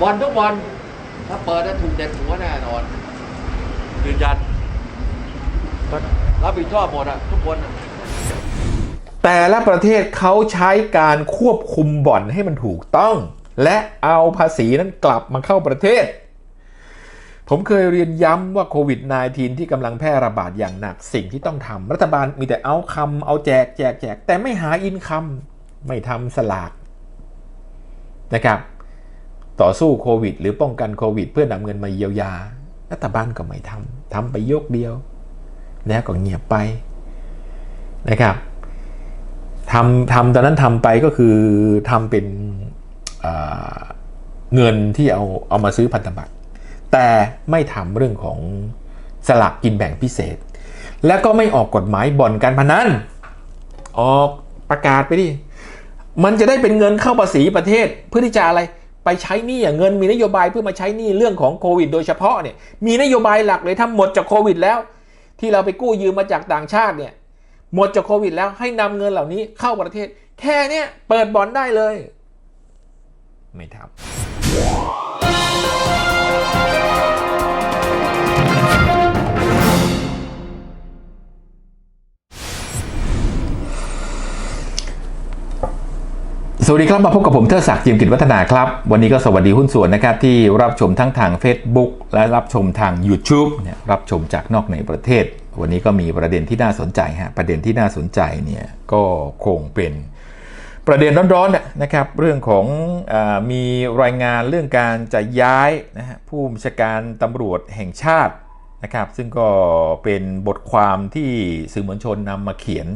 บอลทุกบอลถ้าเปิดแล้วถูกเด็ดหัวแน่นอนยืนยันรับผิดชอบหมดอะทุกคนอะแต่ละประเทศเขาใช้การควบคุมบ่อนให้มันถูกต้อง และเอาภาษีนั้นกลับมาเข้าประเทศ ผมเคยเรียนย้ำว่าโควิด -19 ที่กำลังแพร่ระบาดอย่างหนักสิ่งที่ต้องทำรัฐบาลมีแต่เอาคำเอาแจกแจกแจกแต่ไม่หาอินคัมไม่ทำสลากนะครับ ต่อสู้โควิด หรือป้องกันโควิด เพื่อนำเงินมาเยียวยา รัฐบาลก็ไม่ทำทำไปยกเดียว แล้วก็เงียบไปนะครับทำทำตอนนั้นทำไปก็คือทำเป็นเเงินที่เอาเอามาซื้อพันธบัตรแต่ไม่ทำเรื่องของสลากกินแบ่งพิเศษ แล้วก็ไม่ออกกฎหมายบ่อนการพนันออกประกาศไปดิมันจะได้เป็นเงินเข้าภาษีประเทศเพื่อที่จะอะไร ใช้หนี้อ่เงินมีนโยบายเพื่อมาใช้หนี้เรื่องของโควิด โดยเฉพาะเนี่ยมีนโยบายหลักเลยถ้าหมดจากโควิดแล้ว ที่เราไปกู้ยืมมาจากต่างชาติเนี่ยหมดจากโควิดแล้วให้นำเงินเหล่านี้เข้าประเทศ แค่เนี้ยเปิดบ่อนได้เลย ไม่ทำ สวัสดีครับมาพบกับผมเทอศักดิ์จิมกิจวัฒนาครับ วันนี้ก็สวัสดีหุ้นส่วนนะครับที่รับชมทั้งทาง Facebook และรับชมทาง YouTube เนี่ยรับชมจากนอกในประเทศ วันนี้ก็มีประเด็นที่น่าสนใจฮะประเด็นที่น่าสนใจเนี่ยก็คงเป็นประเด็นร้อนๆนะนะครับเรื่องของอมีรายงานเรื่องการจะย้ายนะฮะผู้บัญชาการตำรวจแห่งชาตินะครับซึ่งก็เป็นบทความที่สื่อมวลชนนำมาเขียน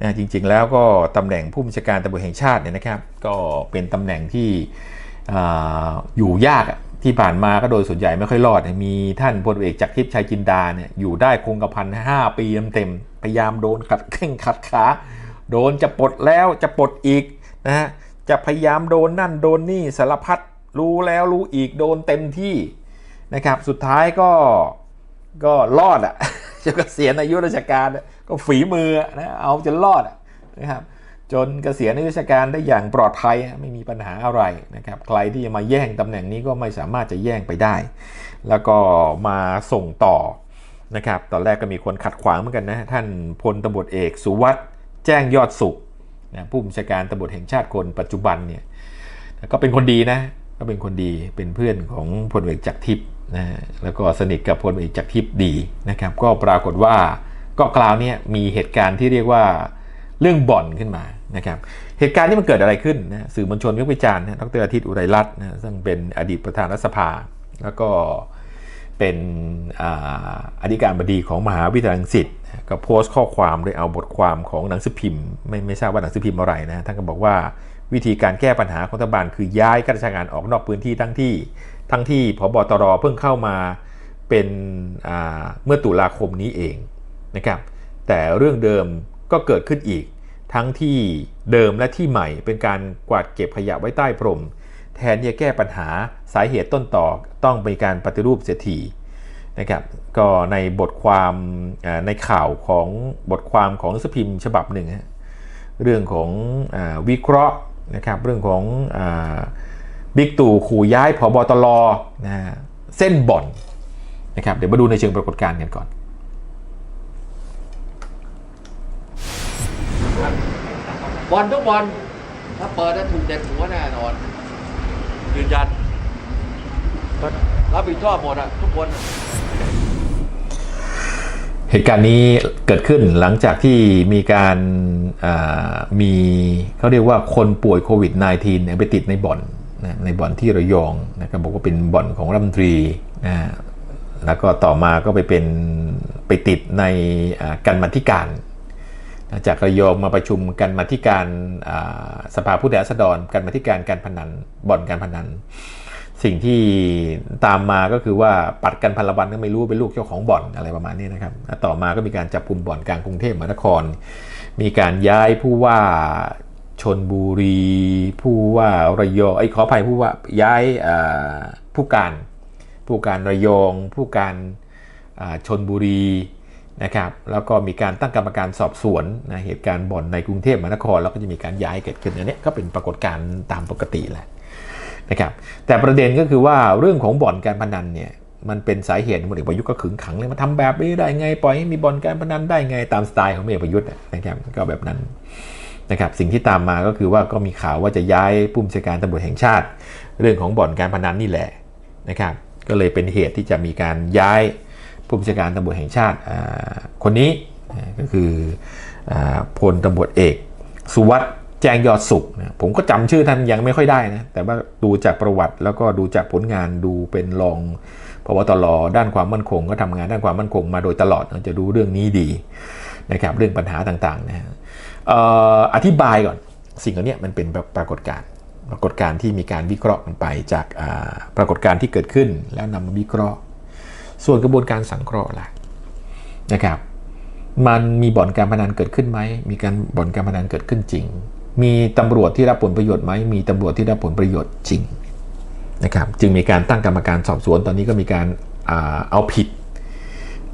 นะจริงๆแล้วก็ตำแหน่งผู้บัญชาการตำรวจแห่งชาติเนี่ยนะครับ ก็เป็นตำแหน่งที่ออยู่ยากที่ผ่านมาก็โดยส่วนใหญ่ไม่ค่อยรอด มีท่านพลเอกจากรทิพย์ชัยจินดาเนี่ยอยู่ได้คงกระพันห้าปีเต็มๆพยายามโดนขัดเข่งขัดขาโดนจะปลดแล้วจะปลดอีกนะฮะจะพยายามโดนนั่นโดนนี่สารพัดรู้แล้วรู้อีกโดนเต็มที่นะครับ สุดท้ายก็ก็รอดอะจะเกษียณอายุราชการ ก็ฝีมือนะเอาจนรอดนะครับจนเกษียณราชการได้อย่างปลอดภัยไม่มีปัญหาอะไรนะครับใครที่จะมาแย่งตำแหน่งนี้ก็ไม่สามารถจะแย่งไปได้ แล้วก็มาส่งต่อนะครับตอนแรกก็มีคนขัดขวางเหมือนกันนะท่านพลตำรวจเอกสุวัสด์แจ้งยอดสุขนะผู้บัญชาการตำรวจแห่งชาติคนปัจจุบันเนี่ยก็เป็นคนดีนะก็เป็นคนดีเป็นเพื่อนของพลเอกจักรทิพย์นะแล้วก็สนิทกับพลเอกจักรทิพย์ดีนะครับก็ปรากฏว่า ก็กล่าวเนี่ยมีเหตุการณ์ที่เรียกว่าเรื่องบ่อนขึ้นมานะครับเหตุการณ์ที่มันเกิดอะไรขึ้นนะสื่อมวลชนวิพากษ์วิจารณ์นะดรอาทิตย์อุไรรัตน์นะซึ่งเป็นอดีตประธานรัฐสภา แล้วก็เป็นออธิการบดีของมหาวิทยาลัยรังสิตก็โพสต์ข้อความโดยเอาบทความของหนังสือพิมพ์ ไม่ไม่ทราบว่าหนังสือพิมพ์อะไรนะท่านก็บอกว่าวิธีการแก้ปัญหาของรัฐบาลคือย้ายข้าราชการออกนอกพื้นที่ทั้งที่ทั้งที่พบตรเพิ่งเข้ามาเป็นเมื่อตุลาคมนี้เอง นะครับ แต่เรื่องเดิมก็เกิดขึ้นอีก ทั้งที่เดิมและที่ใหม่เป็นการกวาดเก็บขยะไว้ใต้พรม แทนที่จะแก้ปัญหาสาเหตุต้นต่อต้องเป็นการปฏิรูปเสียทีนะครับก็ในบทความในข่าวของบทความของสพิมพ์ฉบับหนึ่งเรื่องของอวิเคราะห์นะครับเรื่องของอบิ๊กตู่ขู่ย้ายผบตรนะฮะเส้นบ่อนนะครับเดี๋ยวมาดูในเชิงปรากฏการณ์กันก่อน บอลทุกบอลถ้าเปิดแล้วถูกเด็ดหัวแน่นอน ยืนยันรับผิดชอบหมดอะทุกคน เหตุการณ์นี้เกิดขึ้นหลังจากที่มีการามีเขาเรียกว่าคนป่วยโควิด -19 เนี่ยไปติดในบ่อนนะในบ่อนที่ระยองนะครับบอกว่าเป็นบ่อนของรัฐมนตรีนะแล้วก็ต่อมาก็ไปเป็นไปติดในอ่ากันมาธิการ จากระยองมาประชุมกันมาธิการสภาผู้แทนราษฎรกันมาธิการการพนันบ่อนการพนัน สิ่งที่ตามมาก็คือว่าปัดกันพันละวันก็ไม่รู้ว่าเป็นลูกเจ้าของบ่อนอะไรประมาณนี้นะครับต่อมาก็มีการจับกลุ่มบ่อนกลางกรุงเทพมหานคร มีการย้ายผู้ว่าชนบุรี ผู้ว่าระยองไอ้ขออภัยผู้ว่าย้ายผู้การ ผู้การระยอง ผู้การชนบุรี นะครับแล้วก็มีการตั้งกรรมการสอบสวนนะเหตุการณ์บ่อนในกรุงเทพมหานคร แล้วก็จะมีการย้ายเกิดขึ้นอันนี้ก็เป็นปรากฏการณ์ตามปกติแหละนะครับแต่ประเด็นก็คือว่าเรื่องของบ่อนการพนันเนี่ยมันเป็นสาเหตุพลเอกประยุทธ์ก็ขึงขังเลยมาทำแบบนี้ได้ไงปล่อยให้มีบ่อนการพนันได้ไงตามสไตล์ของพลเอกประยุทธ์นะครับก็แบบนั้นนะครับสิ่งที่ตามมาก็คือว่าก็มีข่าวว่าจะย้ายผู้บัญชาการตำรวจแห่งชาติ เรื่องของบ่อนการพนันนี่แหละนะครับก็เลยเป็นเหตุที่จะมีการย้าย ผู้บัญชาการตำรวจแห่งชาติคนนี้ก็คืออพลตำรวจเอก สุวัสด์แจ้งยอดสุขนะผมก็จำชื่อท่านยังไม่ค่อยได้นะแต่ว่าดูจากประวัติแล้วก็ดูจากผลงานดูเป็นรองพบตรด้านความมั่นคง ก็ทำงานด้านความมั่นคงมาโดยตลอดจะรู้เรื่องนี้ดีนะครับเรื่องปัญหาต่างๆนะฮะเอ่อธิบายก่อนสิ่งเหล่านี้มันเป็นปรากฏการณ์ปรากฏการณ์ที่มีการวิเคราะห์กันไปจากปรากฏการณ์ที่เกิดขึ้นแล้วนำมาวิเคราะห์ ส่วนกระบวนการสังเคราะห์ล่ะนะครับ มันมีบ่อนการพนันเกิดขึ้นไหม มีการบ่อนการพนันเกิดขึ้นจริง มีตำรวจที่รับผลประโยชน์ไหม มีตำรวจที่รับผลประโยชน์จริงนะครับ จึงมีการตั้งกรรมการสอบสวน ตอนนี้ก็มีการอาเอาผิด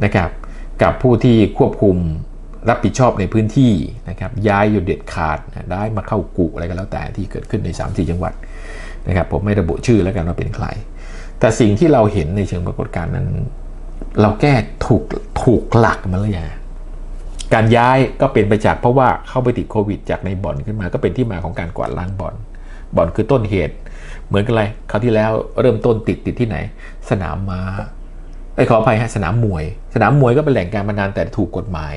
นะครับกับผู้ที่ควบคุมรับผิดชอบในพื้นที่นะครับย้ายอยู่เด็ดขาดนะได้มาเข้ากุอะไรก็แล้วแต่ที่เกิดขึ้นใน 3-4 จังหวัดนะครับผมไม่ระบุชื่อแล้วกันว่าเป็นใคร แต่สิ่งที่เราเห็นในเชิงปรากฏการณ์นั้น เราแก้ถูกถูกหลักมาหรือยังการย้ายก็เป็นไปจากเพราะว่าเข้าไปติดโควิด จากในบ่อนขึ้นมาก็เป็นที่มาของการกวาดล้างบ่อน บ่อนคือต้นเหตุ เหมือนกันเลยคราวที่แล้วเริ่มต้นติดติดที่ไหน สนามม้าไอ้ขออภัยฮะสนามมวย สนามมวยก็เป็นแหล่งการพนันแต่ถูกกฎหมาย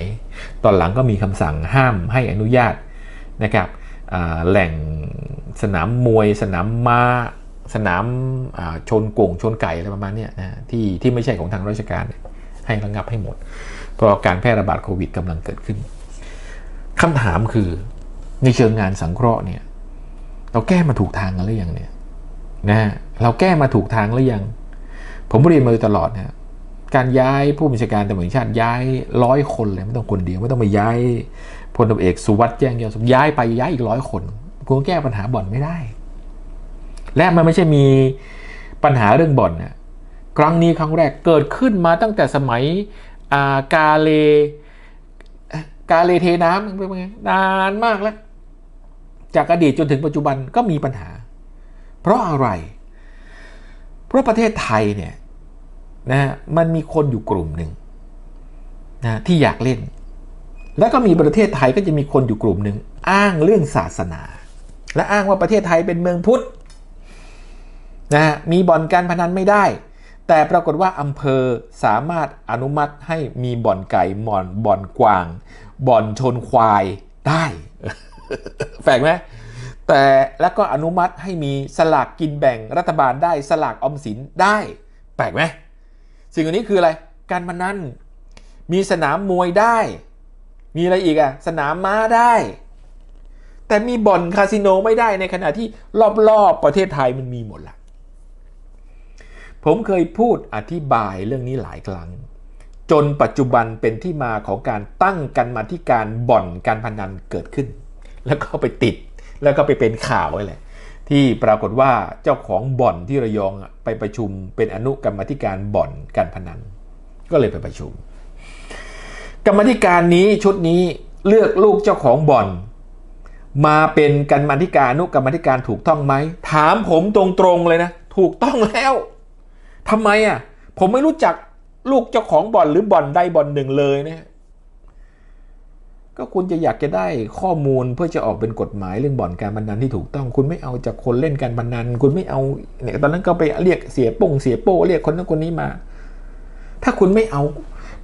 ตอนหลังก็มีคำสั่งห้ามให้อนุญาตนะครับแหล่งสนามมวย สนามม้า สนามชนก่งชนไก่อะไรประมาณนี้นะที่ที่ไม่ใช่ของทางราชการให้ระงับให้หมด เพราะการแพร่ระบาดโควิดกำลังเกิดขึ้นคำถามคือในเชิงงานสังเคราะห์เนี่ยเราแก้มาถูกทางกันหรือยังเนี่ยนะเราแก้มาถูกทางหรือยัง ผมเรียนมาตลอดนะการย้ายผู้บัญชาการตำรวจชาติย้ายร้อยคนเลยไม่ต้องคนเดียวไม่ต้องไปย้ายพลตำรวจเอกสุวัสด์แจ้งยอดสุย้ายไปย้ายอีกร้อยคนคุณแก้ปัญหาบ่อนไม่ได้ และมันไม่ใช่มีปัญหาเรื่องบ่อนนะครั้งนี้ครั้งแรกเกิดขึ้นมาตั้งแต่สมัยากาเลกาเลเทน้ำเป็นไงนานมากแล้ว จากอดีตจนถึงปัจจุบันก็มีปัญหา เพราะอะไร เพราะประเทศไทยเนี่ยนะฮะมันมีคนอยู่กลุ่มหนึ่งนะที่อยากเล่น แล้วก็มีประเทศไทยก็จะมีคนอยู่กลุ่มหนึ่งอ้างเรื่องศาสนา และอ้างว่าประเทศไทยเป็นเมืองพุทธ นะมีบ่อนการพนันไม่ได้ แต่ปรากฏว่าอำเภอสามารถอนุมัติให้มีบ่อนไก่บ่อนบ่อนกวาง บ่อนชนควายได้แปลกไหมแต่แล้วก็อนุมัติให้มีสลากกินแบ่งรัฐบาลได้สลากออมสินได้ แปลกไหมสิ่งอันนี้คืออะไรการพนันมีสนามมวยได้ มีอะไรอีกอะสนามม้าได้ แต่มีบ่อนคาสิโนไม่ได้ในขณะที่รอบๆประเทศไทยมันมีหมดละ ผมเคยพูดอธิบายเรื่องนี้หลายครั้ง จนปัจจุบันเป็นที่มาของการตั้งกันมาที่การบ่อนการพนันเกิดขึ้น แล้วก็ไปติดแล้วก็ไปเป็นข่าวไว้แหละที่ปรากฏว่าเจ้าของบ่อนที่ระยองไปประชุมเป็นอนุกรรมธิการบ่อนการพนัน ก็เลยไปประชุม กรรมธิการนี้ชุดนี้เลือกลูกเจ้าของบ่อน มาเป็นกรรมาธิการอนุกรรมธิการถูกต้องไหมถามผมตรงๆเลยนะ ถูกต้องแล้ว ทำไมอะ ผมไม่รู้จักลูกเจ้าของบ่อนหรือบ่อนใดบ่อนหนึ่งเลยเนะก็คุณจะอยากจะได้ข้อมูลเพื่อจะออกเป็นกฎหมายเรื่องบ่อนการพนันที่ถูกต้อง คุณไม่เอาจากคนเล่นการพนัน คุณไม่เอาเนี่ยตอนนั้นก็ไปเรียกเสียโป้งเสียโป้เรียกคนนั้นคนนี้มา ถ้าคุณไม่เอา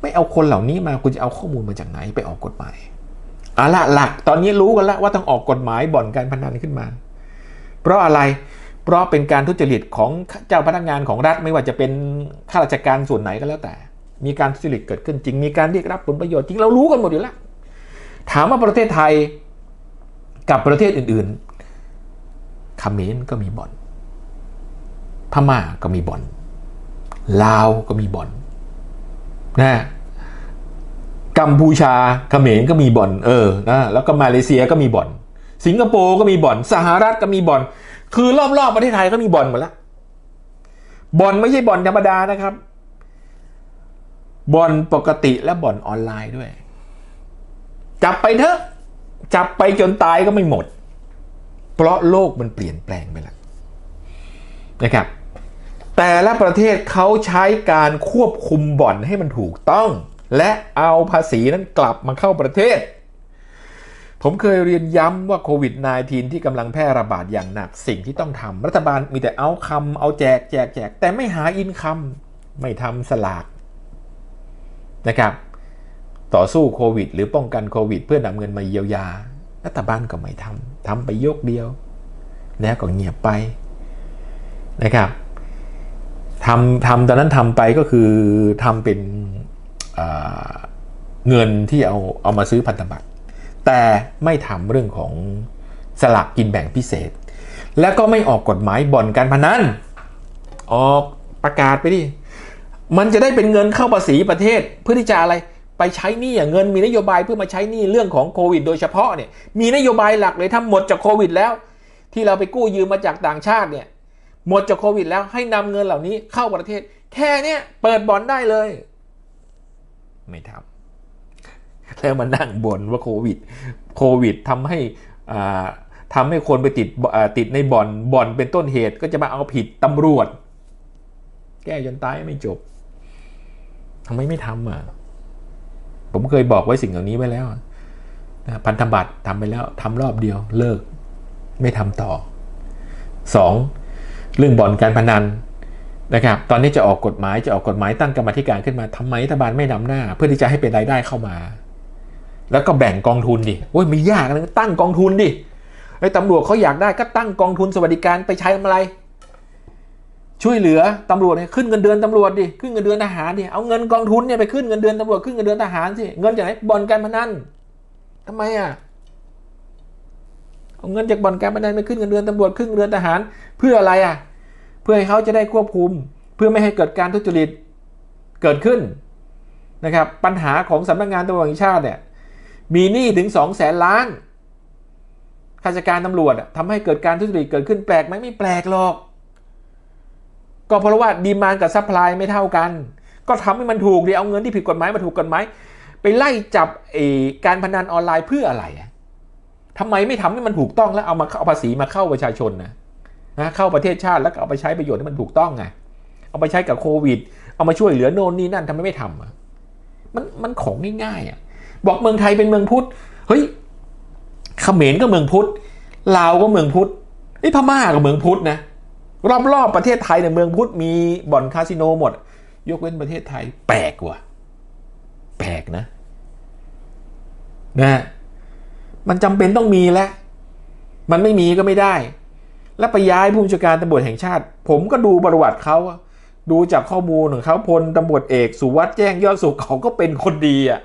ไม่เอาคนเหล่านี้มาคุณจะเอาข้อมูลมาจากไหนไปออกกฎหมายเอาละหลักตอนนี้รู้กันแล้วว่าต้องออกกฎหมายบ่อนการพนันขึ้นมา เพราะอะไร เพราะเป็นการทุจริตของเจ้าพนักงานของรัฐไม่ว่าจะเป็นข้าราชการส่วนไหนก็แล้วแต่ มีการทุจริตเกิดขึ้นจริง มีการเรียกรับผลประโยชน์จริงเรารู้กันหมดอยู่แล้ว ถามว่าประเทศไทยกับประเทศอื่นๆเขมรก็มีบ่อน พม่าก็มีบ่อน ลาวก็มีบ่อนนะกัมพูชาเขมรก็มีบ่อน เออนะแล้วก็มาเลเซียก็มีบ่อน สิงคโปร์ก็มีบ่อน สหรัฐก็มีบ่อน คือรอบๆประเทศไทยก็มีบ่อนหมดแล้วบ่อนไม่ใช่บ่อนธรรมดานะครับบ่อนปกติและบ่อนออนไลน์ด้วย จับไปเถอะจับไปจนตายก็ไม่หมด เพราะโลกมันเปลี่ยนแปลงไปแล้วนะครับ แต่ละประเทศเขาใช้การควบคุมบ่อนให้มันถูกต้อง และเอาภาษีนั้นกลับมาเข้าประเทศ ผมเคยเรียนย้ำว่าโควิด -19 ที่กำลังแพร่ระบาดอย่างหนักสิ่งที่ต้องทำรัฐบาลมีแต่เอาคำเอาแจกแจกแจกแต่ไม่หาอินคัมไม่ทำสลากนะครับ ต่อสู้โควิด หรือป้องกันโควิด เพื่อนำเงินมาเยียวยา รัฐบาลก็ไม่ทำทำไปยกเดียว แล้วก็เงียบไปนะครับทำทำตอนนั้นทำไปก็คือทำเป็นเงินที่เอาเอามาซื้อพันธบัตร แต่ไม่ทำเรื่องของสลากกินแบ่งพิเศษ แล้วก็ไม่ออกกฎหมายบ่อนการพนันออกประกาศไปดิมันจะได้เป็นเงินเข้าภาษีประเทศเพื่อที่จะอะไรไปใช้หนี้อะเงินมีนโยบายเพื่อมาใช้หนี้เรื่องของโควิด โดยเฉพาะเนี่ยมีนโยบายหลักเลยถ้าหมดจากโควิดแล้ว ที่เราไปกู้ยืมมาจากต่างชาติเนี่ยหมดจากโควิดแล้วให้นำเงินเหล่านี้เข้าประเทศ แค่เนี้ยเปิดบ่อนได้เลย ไม่ทำ แล้วมานั่งบ่นว่าโควิดโควิดทำให้อ่าทำให้คนไปติดติดในบ่อนบ่อนเป็นต้นเหตุก็จะมาเอาผิดตำรวจ แก้จนตายไม่จบทำไมไม่ทำอะผมเคยบอกไว้สิ่งเหล่านี้ไว้แล้วพันธบัตรทำไปแล้วทำรอบเดียวเลิก ไม่ทำต่อสองเรื่องบ่อนการพนันนะครับ ตอนนี้จะออกกฎหมายจะออกกฎหมายตั้งกรรมธิการขึ้นมาทำไมรัฐบาลไม่นำหน้า เพื่อที่จะให้เป็นรายได้เข้ามา แล้วก็แบ่งกองทุนดิโอ้ยไม่ยากเลยตั้งกองทุนดิไอ้ตำรวจเขาอยากได้ก็ตั้งกองทุนสวัสดิการไปใช้ทำอะไร ช่วยเหลือตำรวจเนี่ยขึ้นเงินเดือนตำรวจดิขึ้นเงินเดือนทหารดิเอาเงินกองทุนเนี่ยไปขึ้นเงินเดือนตำรวจขึ้นเงินเดือนทหารสิเงินจากไหนบ่อนการพนันทำไมอะเอาเงินจากบ่อนการพนันไปขึ้นเงินเดือนตำรวจขึ้นเงินเดือนทหาร เพื่ออะไรอะ เพื่อให้เขาจะได้ควบคุม เพื่อไม่ให้เกิดการทุจริตเกิดขึ้นนะครับ ปัญหาของสำนักงานตำรวจแห่งชาติเนี่ย มีหนี้ถึงสองแสนล้าน ข้าราชการตำรวจทำให้เกิดการทุจริตเกิดขึ้นแปลกไหมไม่แปลกหรอก ก็เพราะว่าดีมานกับซัพพลายไม่เท่ากัน ก็ทำให้มันถูกดิเอาเงินที่ผิดกฎหมายมาถูกกฎหมายไปไล่จับไอ้การพนันออนไลน์เพื่ออะไรอะทำไมไม่ทำให้มันถูกต้องแล้วเอามาเอาภาษีมาเข้าประชาชนนะนะเข้าประเทศชาติแล้วเอาไปใช้ประโยชน์ให้มันถูกต้องไงเอาไปใช้กับโควิด เอามาช่วยเหลือโน่นนี่นั่นทำไมไม่ทำอะมันมันของง่ายๆอะ บอกเมืองไทยเป็นเมืองพุทธเฮ้ยเขมรก็เมืองพุทธลาวก็เมืองพุทธไอ้พม่าก็เมืองพุทธนะรอบๆประเทศไทยเนี่ยเมืองพุทธมีบ่อนคาสิโนหมด ยกเว้นประเทศไทย แปลกว่ะแปลกนะนะมันจำเป็นต้องมีแล้วมันไม่มีก็ไม่ได้ แล้วไปย้ายผู้บัญชาการตำรวจแห่งชาติ ผมก็ดูประวัติเขาดูจากข้อมูลของเขาพลตำรวจเอก สุวัสด์แจ้งยอดสุขเขาก็เป็นคนดีอะ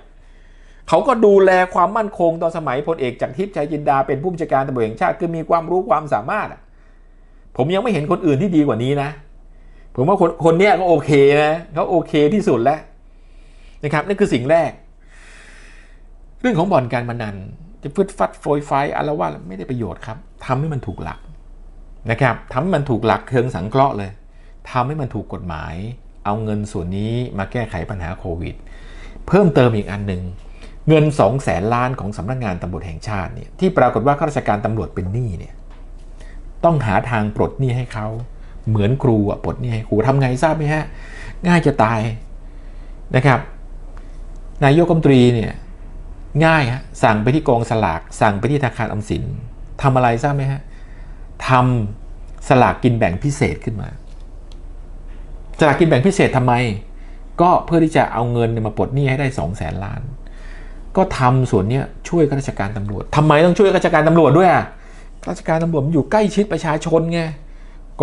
เขาก็ดูแลความมั่นคงตอนสมัยพลเอกจากทิพย์ชัยจินดาเป็นผู้บัญชาการตำรวจแห่งชาติคือมีความรู้ความสามารถผมยังไม่เห็นคนอื่นที่ดีกว่านี้นะ ผมว่าคนคนเนี้ยก็โอเคนะเขาโอเคที่สุดแล้วนะครับนั่นคือสิ่งแรก เรื่องของบ่อนการพนัน จะฟึดฟัดโฟยไฟอารวาสไม่ได้ประโยชน์ครับทำให้มันถูกหลักนะครับทำให้มันถูกหลักเชิงสังเคราะห์เลยทำให้มันถูกกฎหมาย เอาเงินส่วนนี้มาแก้ไขปัญหาโควิด เพิ่มเติมอีกอันหนึ่ง เงิน2องแสนล้านของสำนักงานตำรวจแห่งชาติเนี่ยที่ปรากฏว่าข้าราชการตำรวจเป็นหนี้เนี่ยต้องหาทางปลดหนี้ให้เขาเหมือนครูอะปลดหนี้ให้ครูทำไงทราบไหมฮะง่ายจะตายนะครับนายกรัฐมนตรีเนี่ยง่ายฮะสั่งไปที่กองสลาก สั่งไปที่ธนาคารออมสินทำอะไรทราบไหมฮะทำสลากกินแบ่งพิเศษขึ้นมา สลากกินแบ่งพิเศษทำไม ก็เพื่อที่จะเอาเงินมาปลดหนี้ให้ได้สองแสนล้าน ก็ทำส่วนนี้ช่วยข้าราชการตำรวจทำไมต้องช่วยข้าราชการตำรวจด้วยอะข้าราชการตำรวจมันอยู่ใกล้ชิดประชาชนไง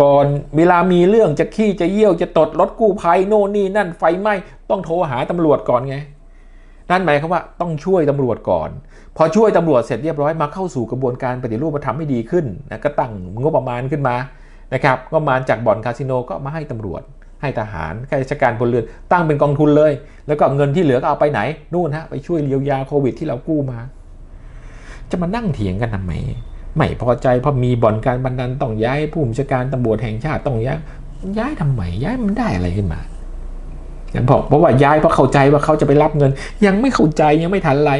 ก่อนเวลามีเรื่องจะขี้จะเยี่ยวจะตดรถกู้ภัยโน่นนี่นั่นไฟไหม้ต้องโทรหาตำรวจก่อนไงนั่นหมายความว่าต้องช่วยตำรวจก่อน พอช่วยตำรวจเสร็จเรียบร้อยมาเข้าสู่กระบวนการปฏิรูปมาทำให้ดีขึ้นนะก็ตั้งงบประมาณขึ้นมานะครับงบประมาณจากบ่อนคาสิโนก็มาให้ตำรวจ ให้ทหารข้าราชการพลเรือนตั้งเป็นกองทุนเลย แล้วก็เงินที่เหลือก็เอาไปไหนนู่นฮะไปช่วยเยียวยาโควิดที่เรากู้มา จะมานั่งเถียงกันทำไมไม่พอใจเพราะมีบ่อนการบันดันต้องย้ายผู้บัญชาการตำรวจแห่งชาติต้องย้ายย้ายทำไมย้ายมันได้อะไรขึ้นมาอย่างบอกเพราะว่าย้ายเพราะเข้าใจว่าเขาจะไปรับเงิน ยังไม่เข้าใจยังไม่ทันไร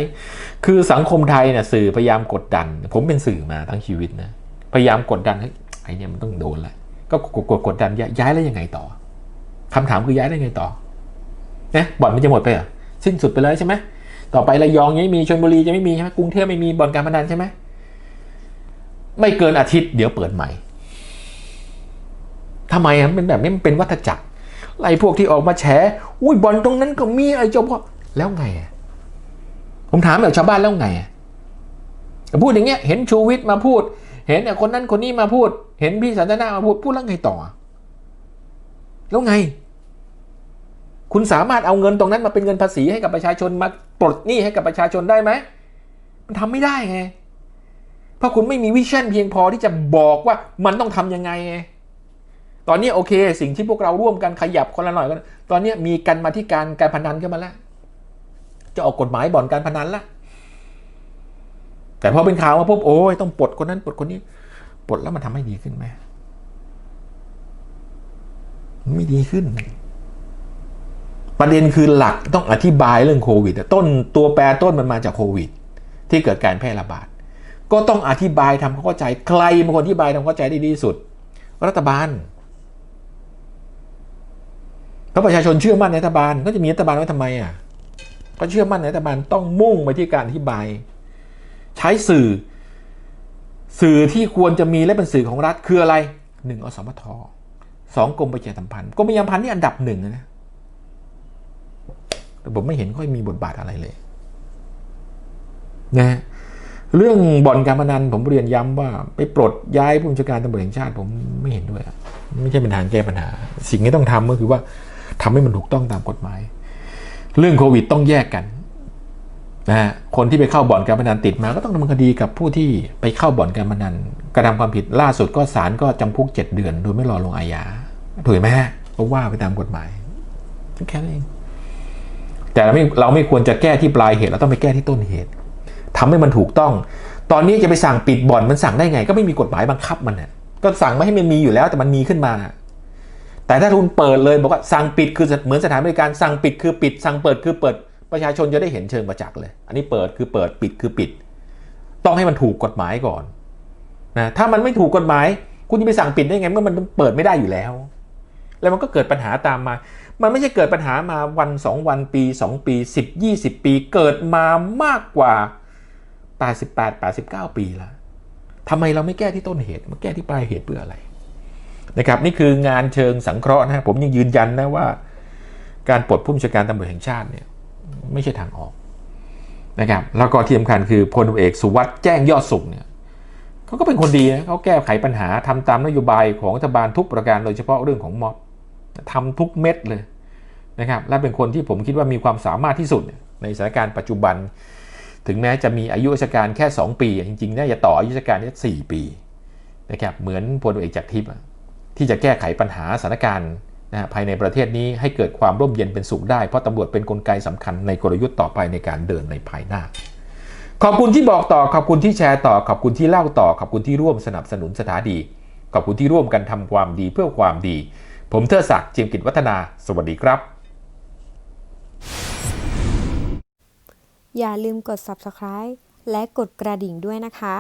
คือสังคมไทยเนี่ยสื่อพยายามกดดัน ผมเป็นสื่อมาทั้งชีวิตนะพยายามกดดันให้ไอ้เนี่ยมันต้องโดนแหละก็กดกดกดดันย้ายแล้วยังไงต่อ คำถามคือย้ายได้ไงต่อเนี่ยบ่อนมันจะหมดไปเหรอสิ้นสุดไปเลยใช่ไหมต่อไประยองยังไม่มีชลบุรีจะไม่มีใช่ไหมกรุงเทพไม่มีบ่อนการพนันใช่ไหมไม่เกินอาทิตย์เดี๋ยวเปิดใหม่ทำไมมันเป็นแบบนี้มันเป็นวัฏจักรไอ้พวกที่ออกมาแฉอุ้ยบ่อนตรงนั้นก็มีไอ้เจ้าพ่อแล้วไงผมถามแบบชาวบ้านแล้วไงพูดอย่างเงี้ย เห็นชูวิทย์มาพูด เห็นคนนั้นคนนี้มาพูด เห็นพี่สันทนามาพูดพูดแล้วไงต่อ แล้วไง คุณสามารถเอาเงินตรงนั้นมาเป็นเงินภาษีให้กับประชาชนมาปลดหนี้ให้กับประชาชนได้ไหมมันทำไม่ได้ไง เพราะคุณไม่มีวิชั่นเพียงพอที่จะบอกว่ามันต้องทำยังไงไงตอนนี้โอเค สิ่งที่พวกเราร่วมกันขยับคนละหน่อยกันตอนนี้มีกันมาที่การการพนันขึ้นมาแล้ว จะออกกฎหมายบ่อนการพนันละแต่พอเป็นข่าวมาปุ๊บโอ้ยต้องปลดคนนั้นปลดคนนี้ปลดแล้วมันทำให้ดีขึ้นไหม ไม่ดีขึ้น ประเด็นคือหลักต้องอธิบายเรื่องโควิดต้นตัวแปรต้นมันมาจากโควิด ที่เกิดการแพร่ระบาด ก็ต้องอธิบายทำความเข้าใจใครเป็นคนอธิบายทำความเข้าใจได้ดีสุด รัฐบาลเพราะประชาชนเชื่อมั่นในรัฐบาลก็จะมีรัฐบาลไว้ทำไมอะก็เชื่อมั่นในรัฐบาลต้องมุ่งไปที่การอธิบาย ใช้สื่อ สื่อที่ควรจะมีและเป็นสื่อของรัฐคืออะไรหนึ่งอสมท สองกรมประชาสัมพันธ์กรมประชาสัมพันธ์นี่อันดับหนึ่งนะแต่ผมไม่เห็นค่อยมีบทบาทอะไรเลยนะเรื่องบ่อนการพนันผมเรียนย้ำว่า ไปปลดย้ายผู้บัญชาการตำรวจแห่งชาติผมไม่เห็นด้วยอะไม่ใช่เป็นทางแก้ปัญหา สิ่งที่ต้องทำก็คือว่าทำให้มันถูกต้องตามกฎหมาย เรื่องโควิดต้องแยกกันนะฮะคนที่ไปเข้าบ่อนการพนันติดมา ก็ต้องดำเนินคดีกับผู้ที่ไปเข้าบ่อนการพนันกระทำความผิดล่าสุดก็ศาลก็จำคุกเจ็ดเดือน โดยไม่รอลงอาญา ถูกไหมฮะก็ว่าไปตามกฎหมายแค่นั้นเอง แต่เราไม่เราไม่ควรจะแก้ที่ปลายเหตุเราต้องไปแก้ที่ต้นเหตุทำให้มันถูกต้อง ตอนนี้จะไปสั่งปิดบ่อนมันสั่งได้ไง ก็ไม่มีกฎหมายบังคับมันน่ะก็สั่งไม่ให้มันมีอยู่แล้วแต่มันมีขึ้นมา แต่ถ้าคุณเปิดเลยบอกว่าสั่งปิดคือเหมือนสถานบริการสั่งปิดคือปิด สั่งเปิดคือเปิดประชาชนจะได้เห็นเชิงประจักษ์เลย อันนี้เปิดคือเปิดปิดคือปิด ต้องให้มันถูกกฎหมายก่อนนะถ้ามันไม่ถูกกฎหมาย คุณจะไปสั่งปิดได้ไงเมื่อมันเปิดไม่ได้อยู่แล้ว แล้วมันก็เกิดปัญหาตามมา มันไม่ใช่เกิดปัญหามาวันสองวันปีสองปีสิบยี่สิบปีเกิดมามากกว่าแปดสิบแปดแปดสิบเก้าปีแล้วทำไมเราไม่แก้ที่ต้นเหตุมาแก้ที่ปลายเหตุเพื่ออะไรนะครับนี่คืองานเชิงสังเคราะห์นะผมยังยืนยันนะว่า การปลดผู้บัญชาการตำรวจแห่งชาติเนี่ยไม่ใช่ทางออกนะครับแล้วก็ที่สำคัญคือพลเอกสุวัสด์แจ้งยอดสุขเนี่ยเขาก็เป็นคนดีนะเขาแก้ไขปัญหาทำตามนโยบายของรัฐบาลทุกประการโดยเฉพาะเรื่องของม็อบ ทำทุกเม็ดเลยนะครับและเป็นคนที่ผมคิดว่ามีความสามารถที่สุดในสถานการณ์ปัจจุบัน ถึงแม้จะมีอายุราชการแค่ 2 ปี จริงๆน่าจะต่ออายุราชการแค่สี่ปีนะครับเหมือนพลเอกจากทิพย์ที่จะแก้ไขปัญหาสถานการณ์นะภายในประเทศนี้ให้เกิดความร่มเย็นเป็นสุขได้ เพราะตำรวจเป็นนกลไกสำคัญในกลยุทธ์ต่อไปในการเดินในภายหน้า ขอบคุณที่บอกต่อขอบคุณที่แชร์ต่อขอบคุณที่เล่าต่อขอบคุณที่ร่วมสนับสนุนสถานีขอบคุณที่ร่วมกันทำความดีเพื่อความดี ผมเทอศักดิ์เจียมกิจวัฒนา สวัสดีครับ อย่าลืมกด subscribe และกดกระดิ่งด้วยนะคะ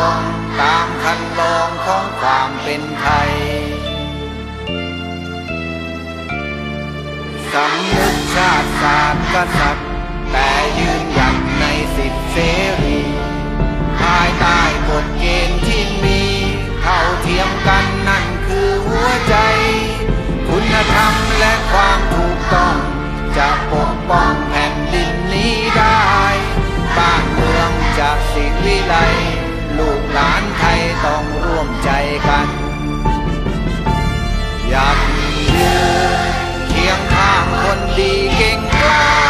องตามคันลองของความเป็นไทยสำนึกชาติศาสตร์กษัตริย์แต่ยืนหยัดในสิทธิเสรี ภายใต้กฎเกณฑ์ที่มีเท่าเทียมกันนั่นคือหัวใจ คุณธรรมและความถูกต้องจะปกป้องแผ่นดินนี้ได้ บ้านเมืองจะสิวิไล ลูกหลานไทยต้องร่วมใจกัน อยากยืนเคียงข้างคนดีเก่งกล้า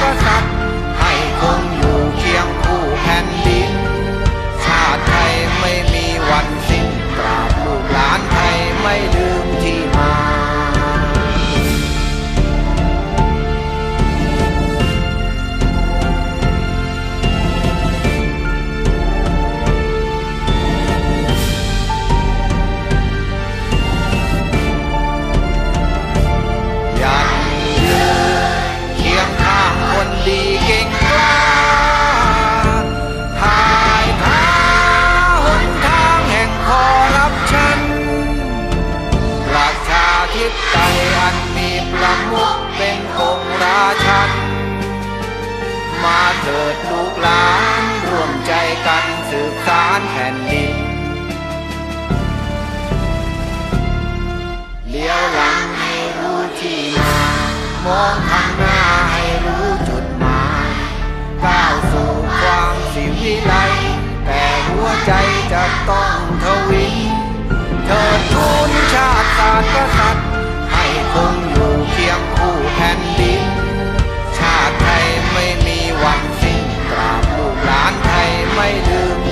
กษัตริย์ให้คงอยู่เคียงคู่แผ่นดิน ชาติไทยไม่มีวันสิ้นตราบลูกหลานไทยไม่ลืมที่มา องข้างหน้าให้รู้จุดหมายก้าวสู่ความสิวิไลแต่หัวใจจะต้องทวินเธอทุนชาติศาสตร์กษัตริย์ให้คงอยู่เคียงคู่แผ่นดิน ชาติไทยไม่มีวันสิ้นตราบลูกหลานไทยไม่ลืม